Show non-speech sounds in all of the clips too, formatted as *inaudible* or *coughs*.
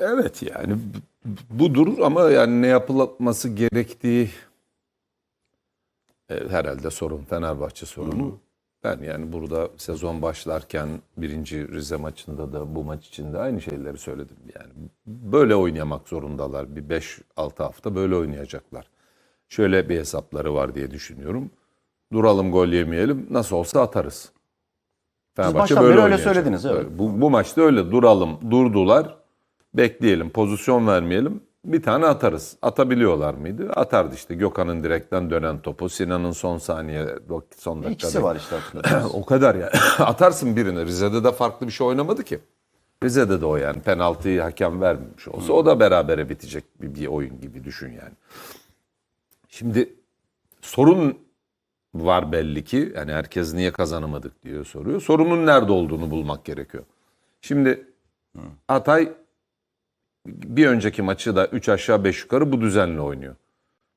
Evet yani budur ama yani ne yapılması gerektiği e, herhalde sorun Fenerbahçe sorunu. Ben yani burada sezon başlarken birinci Rize maçında da bu maç için de aynı şeyleri söyledim. Yani böyle oynamak zorundalar. Bir 5-6 hafta böyle oynayacaklar. Şöyle bir hesapları var diye düşünüyorum. Duralım gol yemeyelim. Nasıl olsa atarız. baştan beri öyle oynayacak. söylediniz, evet. Bu, bu maçta öyle duralım. Durdular. Bekleyelim. Pozisyon vermeyelim. Bir tane atarız. Atabiliyorlar mıydı? Atardı işte. Gökhan'ın direkten dönen topu. Sinan'ın son saniye son dakikada. İkisi var işte. *clears throat* O kadar ya. *clears throat* Atarsın birini. Rize'de de farklı bir şey oynamadı ki. Rize'de de o yani penaltıyı hakem vermemiş olsa o da berabere bitecek bir, bir oyun gibi düşün yani. Şimdi sorun var belli ki. Yani herkes niye kazanamadık diye soruyor. Sorunun nerede olduğunu bulmak gerekiyor. Şimdi Hatay bir önceki maçı da 3 aşağı 5 yukarı bu düzenle oynuyor.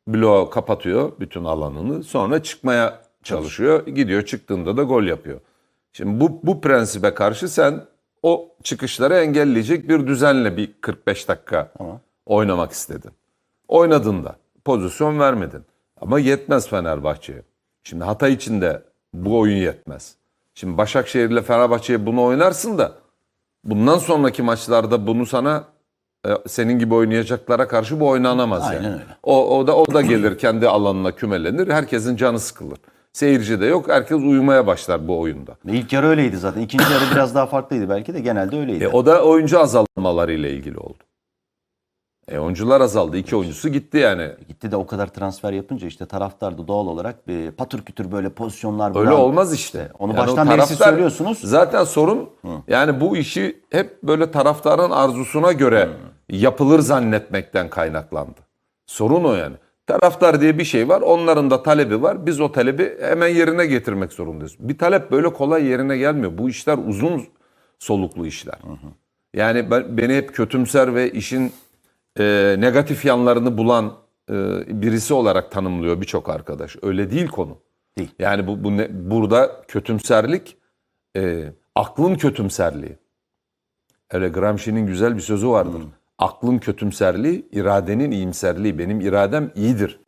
Bloğu kapatıyor bütün alanını. Sonra çıkmaya çalışıyor. Gidiyor çıktığında da gol yapıyor. Şimdi bu, bu prensibe karşı sen o çıkışları engelleyecek bir düzenle bir 45 dakika Tamam. oynamak istedin. Oynadın da pozisyon vermedin. Ama yetmez Fenerbahçe'ye. Şimdi Hatay için de bu oyun yetmez. Şimdi Başakşehir ile Fenerbahçe'ye bunu oynarsın da bundan sonraki maçlarda bunu sana senin gibi oynayacaklara karşı bu oynanamaz Aynen yani. öyle. O, o da o da gelir kendi alanına kümelenir. Herkesin canı sıkılır. Seyirci de yok. Herkes uyumaya başlar bu oyunda. İlk yarı öyleydi zaten. İkinci yarı biraz daha farklıydı belki de genelde öyleydi. E, o da oyuncu azalmaları ile ilgili oldu. E, oyuncular azaldı. İki oyuncusu gitti yani. Gitti de o kadar transfer yapınca işte taraftar da doğal olarak bir patır kütür böyle pozisyonlar Öyle bulan- olmaz işte. Onu Yani baştan beri siz söylüyorsunuz. Zaten sorun yani bu işi hep böyle taraftarın arzusuna göre yapılır zannetmekten kaynaklandı. Sorun o yani. Taraftar diye bir şey var. Onların da talebi var. Biz o talebi hemen yerine getirmek zorundayız. Bir talep böyle kolay yerine gelmiyor. Bu işler uzun soluklu işler. Yani ben, beni hep kötümser ve işin e, negatif yanlarını bulan e, birisi olarak tanımlıyor birçok arkadaş. Öyle değil konu. Değil. Yani bu, bu ne, burada kötümserlik e, aklın kötümserliği. Öyle Gramsci'nin güzel bir sözü vardır. Aklın kötümserliği, iradenin iyimserliği. Benim iradem iyidir.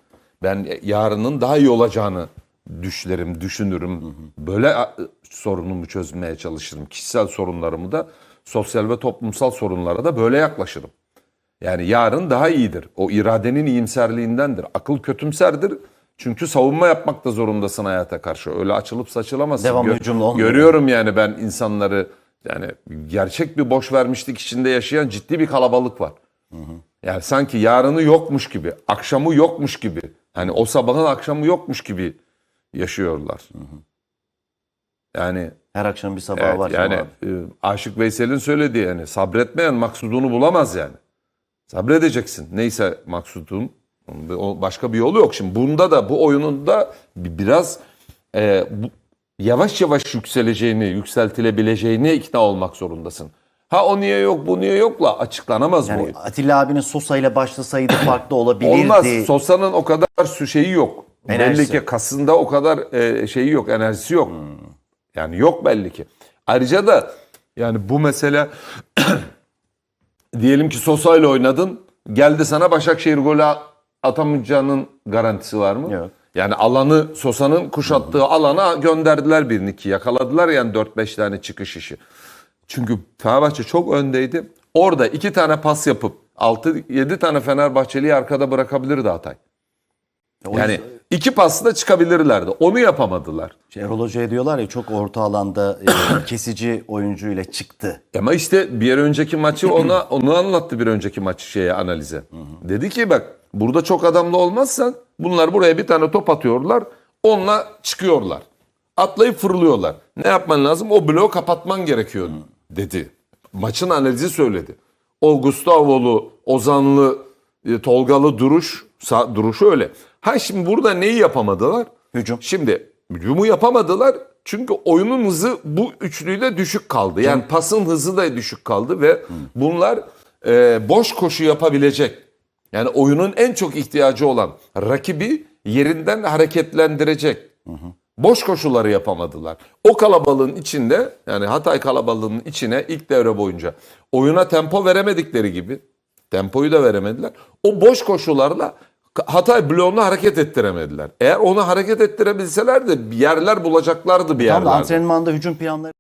Ben yarının daha iyi olacağını düşlerim, düşünürüm. Böyle sorunumu çözmeye çalışırım. Kişisel sorunlarımı da sosyal ve toplumsal sorunlara da böyle yaklaşırım. Yani yarın daha iyidir. O iradenin iyimserliğindendir. Akıl kötümserdir. Çünkü savunma yapmak da zorundasın hayata karşı. Öyle açılıp saçılamazsın. Devamlı hücumda olmuyor. Görüyorum yani ben insanları yani gerçek bir boş vermişlik içinde yaşayan ciddi bir kalabalık var. Yani sanki yarını yokmuş gibi, akşamı yokmuş gibi. Hani o sabahın akşamı yokmuş gibi yaşıyorlar. Yani Her akşam bir sabah Evet, var. yani e, Aşık Veysel'in söylediği yani sabretmeyen maksudunu bulamaz yani. Sabredeceksin. Neyse maksudun başka bir yolu yok. Şimdi bunda da bu oyunun da bi- biraz e, bu, yavaş yavaş yükseleceğini, yükseltilebileceğine ikna olmak zorundasın. Ha o niye yok, bu niye yokla açıklanamaz bu Yani oyun. Atilla abinin Sosa ile başlasaydı farklı olabilirdi. Olmaz. Sosa'nın o kadar sü- şeyi yok. Enerjisi. Belli ki kasında o kadar e, şeyi yok, enerjisi yok. Yani yok belli ki. Ayrıca da yani bu mesele *clears throat* diyelim ki Sosa ile oynadın. Geldi sana Başakşehir golü atamayacağının garantisi var mı? Yok. Yani alanı Sosa'nın kuşattığı alana gönderdiler birini iki. Yakaladılar yani 4-5 tane çıkış işi. Çünkü Fenerbahçe çok öndeydi. Orada iki tane pas yapıp 6-7 tane Fenerbahçeliyi arkada bırakabilirdi Hatay. Yani iki pasla çıkabilirlerdi. Onu yapamadılar. Şey, Erol Hoca'ya diyorlar ya çok orta alanda e, *coughs* kesici oyuncuyla çıktı. Ama işte bir önceki maçı *coughs* ona onu anlattı bir önceki maç şeye analize. Dedi ki bak burada çok adamlı olmazsan bunlar buraya bir tane top atıyorlar. Onunla çıkıyorlar. Atlayıp fırlıyorlar. Ne yapman lazım? O bloğu kapatman gerekiyor dedi. Maçın analizi söyledi. O Gustavo'lu, Ozanlı, e, Tolgalı duruş, sa- duruşu öyle. Ha şimdi burada neyi yapamadılar? Hücum. Şimdi hücumu yapamadılar çünkü oyunun hızı bu üçlüyle düşük kaldı. Yani pasın hızı da düşük kaldı ve bunlar e, boş koşu yapabilecek. Yani oyunun en çok ihtiyacı olan rakibi yerinden hareketlendirecek. Boş koşuları yapamadılar. O kalabalığın içinde yani Hatay kalabalığının içine ilk devre boyunca oyuna tempo veremedikleri gibi tempoyu da veremediler. O boş koşularla Hatay bloğunu hareket ettiremediler. Eğer onu hareket ettirebilselerdi yerler bulacaklardı bir yerlerde. antrenmanda hücum planları